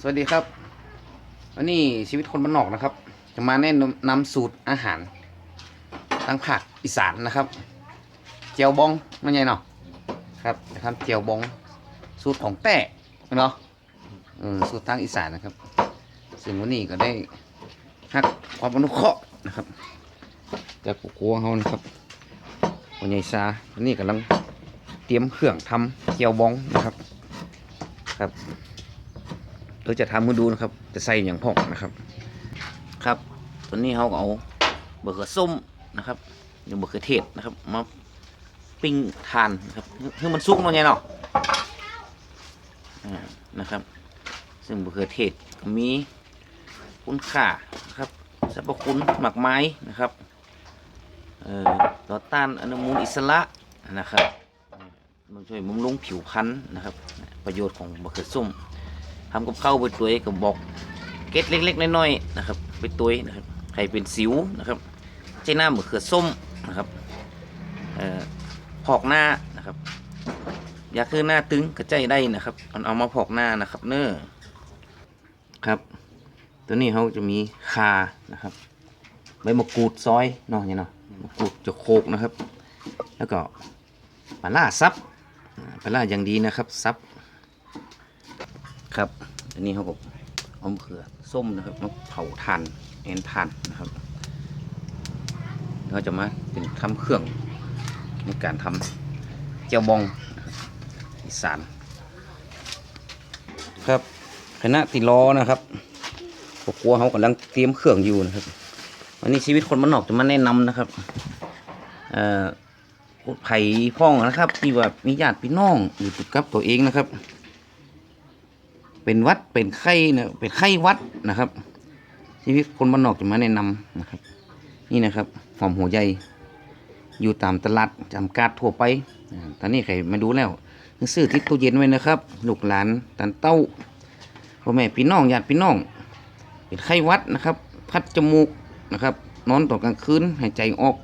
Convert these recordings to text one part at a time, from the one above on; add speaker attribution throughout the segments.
Speaker 1: สวัสดีครับ วันนี้ชีวิตคนบ้านนอกนะครับ จะมาแนะนำสูตรอาหารทางภาคอีสานนะครับเจียวบองนั่นไงเนาะครับจะทำเจียวบอง สูตรของแต้เนาะสูตรทางอีสานนะครับซึ่งวันนี้ก็ได้หักความอนุเคราะห์นะครับจากปู่โกวเขานะครับวันใหญ่ซาวันนี้กำลังเตรียมเครื่องทำเจียวบองนะครับ ครับ เราจะทำมาดูนะครับจะใส่อย่างพ่องนะครับ ครับตอนนี้เขาเอาเบะเขือส้มนะครับหรือบะเขือเทศนะครับมาปิ้งทานนะครับให้มันสุกหน่อยไงเนาะนะครับ ซึ่งเบะเขือเทศมีคุณค่านะครับสรรพคุณหมักไม้นะครับเอ่อต่อต้านอนุมูลอิสระนะครับมันช่วยบำรุงผิวพรรณนะครับ ประโยชน์ของบะเขือส้ม ทำกับข้าวไปตัวกับบอกเก็ดเล็ก ๆ น้อยๆนะครับ ไปตัวนะครับใครเป็นสิวนะครับใช้หน้าเหมะเขือส้มนะครับเอ่อพอกหน้านะครับอยากคือหน้าตึงกระใจได้นะครับเอาเอามาพอกหน้านะครับ เน้อครับ ตัวนี้เขาจะมีคานะครับใบมะกรูดซอยเนาะเนี่ยเนาะมะกรูดจะโคกนะครับ แล้วก็ปลาล่าซับปลาล่าอย่างดีนะครับซับครับ อันนี้เขาก็เอามเขือส้มนะครับมาเผาทานเอนทานนะครับเราจะมาเป็นทำเครื่องในการทำเจียวบองอีสานครับคณะติล้อนะครับพวกครัวเขากำลังเตรียมเครื่องอยู่นะครับวันนี้ชีวิตคนบ้านนอกจะมาแนะนำนะครับเอ่อไผ่พ่องนะครับที่ว่ามีญาติพี่น้องอยู่ติดกับตัวเองนะครับ เป็นวัดเป็นไข้นะเป็นไข้วัดนะครับชีวิตคนบ้านนอกจะมาแนะนำนะครับ นี่นะครับหอมหัวใหญ่อยู่ตามตลาดจำกัดทั่วไปตอนนี้ใครมาดูแล้วซื้อติดตู้เย็นไว้นะครับลูกหลานตันเต้าพ่อแม่พี่น้องญาติพี่น้องเป็นไข้วัดนะครับ พัดจมูกนะครับ นอนตอนกลางคืนหายใจออก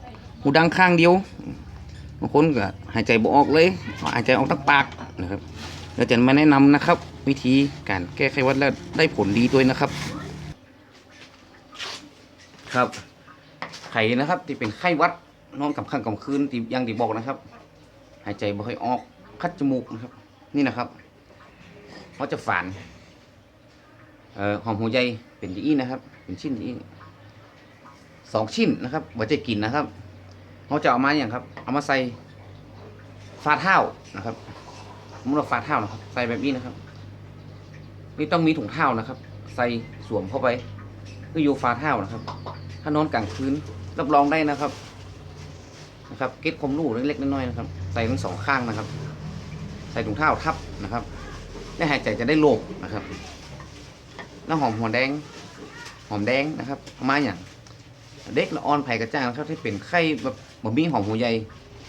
Speaker 1: หูดังข้างเดียวบางคนก็หายใจบ่ออกเลยหายใจออกทั้งปากนะครับเราจะมาแนะนำนะครับ วิธีการแก้ไขวัดแล้วได้ผลดีด้วยนะครับ ครับ ไข่นะครับที่เป็นไข้วัดนอนกับข้างกับคืนที่ยังที่บอกนะครับ หายใจบ่ค่อยออกคัดจมูกนะครับ นี่นะครับเขาจะฝานเอ่อหอมหัวใหญ่เป็นอย่างนี้นะครับ เป็นชิ้นอย่างนี้สองชิ้นนะครับว่าจะกินนะครับเขาจะเอามาอย่างครับ เอามาใส่ฟาเท้านะครับสมมุติเราฝาเท้านะครับ ใส่แบบนี้นะครับ นี่ต้องมีถุงเท้านะครับ ใส่สวมเข้าไปเพื่ออยู่ฝาเท้านะครับ ถ้านอนกลางคืนรับรองได้นะครับนะครับเก็ตความรู้เล็กๆน้อยๆนะครับ ใส่ทั้งสองข้างนะครับ ใส่ถุงเท้าทับนะครับได้หายใจจะได้โล่งนะครับแล้วหอมหัวแดง หอมแดงนะครับมาอย่างเด็กละอ่อนไผ่กระจ้างนะครับที่เป็นไข้แบบบะมี่หอมหัวใหญ่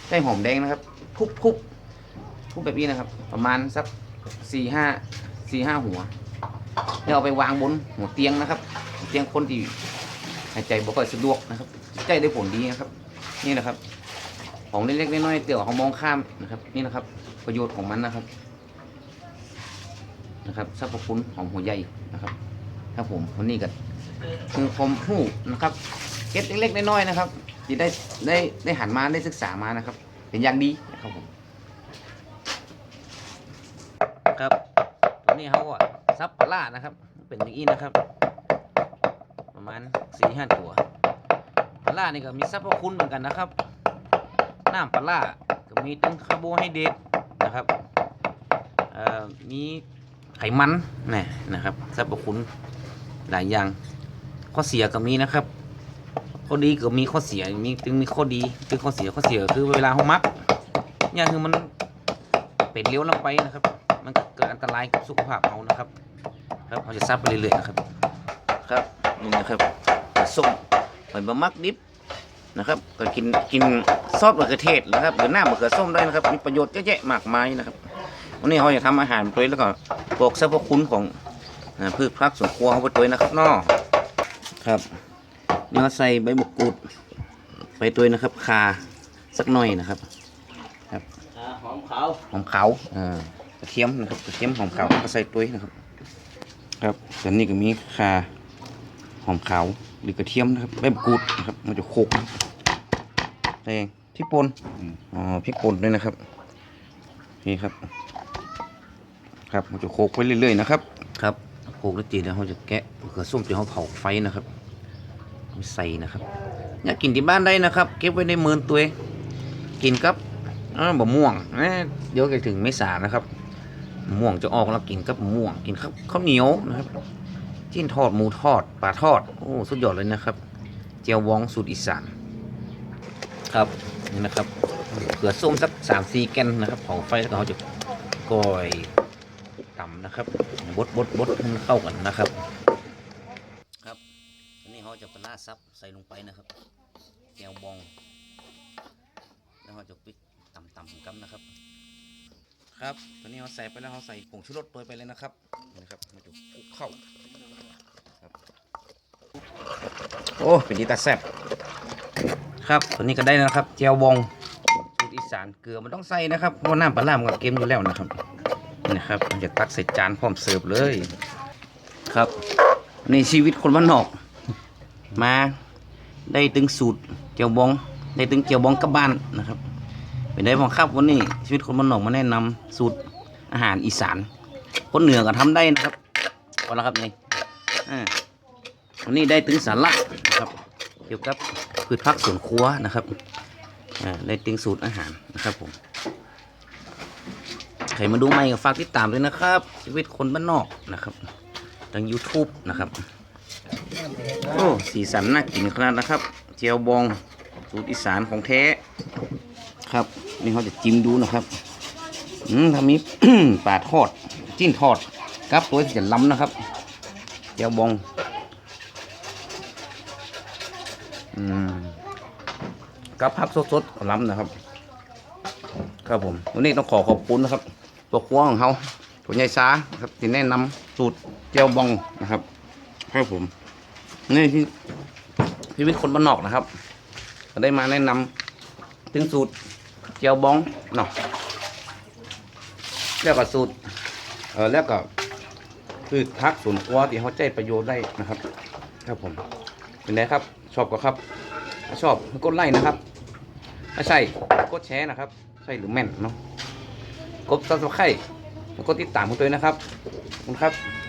Speaker 1: ใช้หอมแดงนะครับทุบๆทุบแบบนี้นะครับ ประมาณสักสี่ห้า สี่ห้าหัวแล้วเอาไปวางบนหัวเตียงนะครับหัวเตียงคนที่หายใจบ่ค่อยสะดวกนะครับใจได้ผลดีนะครับ นี่นะครับ ของเล็กๆน้อยๆเตี่ยวเขามองข้ามนะครับ นี่นะครับ ประโยชน์ของมันนะครับนะครับสรรพคุณของหัวใหญ่นะครับครับผมวันนี้ก็คือคมหูนะครับเก็ตเล็กๆน้อยๆนะครับที่ได้ได้ได้หันมาได้ศึกษามานะครับ เป็นอย่างดีนะครับผมครับ นี้เขาก็ซับปลานะครับ เป็นอย่างนี้นะครับ ประมาณสี่ห้าตัวปลานี่ก็มีสรรพคุณเหมือนกันนะครับ น้ำปลาก็มีทั้งคาร์โบไฮเดรตนะครับมีไขมันนี่นะครับสรรพคุณหลายอย่าง ข้อเสียก็มีนะครับ ข้อดีก็มีข้อเสียมีจึงมีข้อดีคือข้อเสียข้อเสียคือเวลาเขามักอย่างคือมันเป็นเลี้ยวลงไปนะครับ มันเกิดอันตรายกับสุขภาพเขานะครับ ครับเขาจะซับไปเรื่อยๆนะครับ ครับนี่นะครับปลาส้มเหมือนบะมักดิบนะครับ ก็กินกินซอสมะเขือเทศนะครับหรือหน้ามะเขือส้มได้นะครับมีประโยชน์เยอะแยะมากมายนะครับวันนี้เขาจะทำอาหารไปด้วยแล้วก็ปลูกสรรพคุณของอ่าพืชพักสวนครัวเขาไปด้วยนะครับเนอครับนี่เราใส่ใบมะกรูดไปด้วยนะครับคาสักหน่อยนะครับ
Speaker 2: หอมขาว
Speaker 1: หอมขาวอ่าก ระเทียมนะครับกระเทียมหอมขาวก็ใส่ตุ้ยนะครับ ครับส่วนนี้ก็มีข่าหอมขาวหรือกระเทียมนะครับใบมะกรูดนะครับมันจะโคกแดงพริกป่นอ๋อพริกป่นด้วยนะครับนี่ครับ ครับมันจะโคกไปเรื่อยๆนะครับ ครับโคกแล้วจีแล้วเราจะแกะมะเขือส้มที่เราเผาไฟนะครับเอาใส่นะครับอยากกินที่บ้านได้นะครับ เก็บไว้ในเมือนตัวเองกินครับอ่าบะม่วงเอ้ยเดี๋ยวจะถึงเมษานะครับ ม่วงจะออกแล้วกินกับม่วงกินข้าวข้าวเหนียวนะครับ จิ้นทอดหมูทอดปลาทอดโอ้สุดยอดเลยนะครับ เจียววองสูตรอีสานครับนี่นะครับเขือส้มสักสามสี่แกนนะครับเผาไฟแล้วเราจะก้อยต่ำนะครับบดบดบดให้มันเข้ากันนะครับ ครับอันนี้เขาจะปลาร้าซับใส่ลงไปนะครับแกวบอง แล้วเราจะปิดต่ำๆกันนะครับ ครับตอนนี้เราใส่ไปแล้วเราใส่ผงชูรสโรยไปเลยนะครับนะครับมันจะคลุกเข้าครับโอ้เป็นดีตาแซ่บครับตอนนี้ก็ได้นะครับเจียวบองสูตรอีสานเกลือมันต้องใส่นะครับเพราะน้ำปลาร้ามกับเกมอยู่แล้วนะครับนะครับจะตักใส่จานพร้อมเสิร์ฟเลย ครับในชีวิตคนบ้านนอก มาได้ตึงสูตรเจียวบอง ได้ตึงเจียวบองกับบ้านนะครับ เป็นได้บ้างครับวันนี้ชีวิตคนบ้านนอกมาแนะนำสูตรอาหารอีสาน คนเหนือก็ทำได้นะครับพอแล้วครับนี่อ่าวันนี้ได้ตึงสาระนะครับ เกี่ยวกับพืชผักสวนครัวนะครับอ่าได้ตึงสูตรอาหารนะครับผมใครมาดูใหม่ก็ฝากติดตามด้วยนะครับ ชีวิตคนบ้านนอกนะครับทาง YouTube นะครับโอ้สีสันน่ากินขนาดนะครับ เจียวบองสูตรอีสานของแท้ ครับนี่เขาจะจิ้มดูนะครับอืมทำนี้ปลาทอด จิ้นทอดครับตัวที่จะล้ำนะครับเจียวบองอืมกับผักสดๆล้ำนะครับ ครับผมวันนี้ต้องขอขอบคุณนะครับ ตัวครัวของเขาตัวใหญ่ซาครับที่แนะนำสูตรเจียวบองนะครับครับผมนี่ที่ชีวิตคนบ้านนอกนะครับก็ได้มาแนะนำถึงสูตร จียวบองเนาะแล้วก็สูตรเออแล้วก็คือพักส่วนครัวที่เขาใจประโยชน์ได้นะครับ ครับผมเป็นไงครับ ชอบก็ครับ ถ้าชอบกดไลค์นะครับ ถ้าใช่กดแชร์นะครับ ใช่หรือแม่นเนาะกดซับสไครต์แล้วกดติดตามผมด้วยนะครับขอบคุณครับ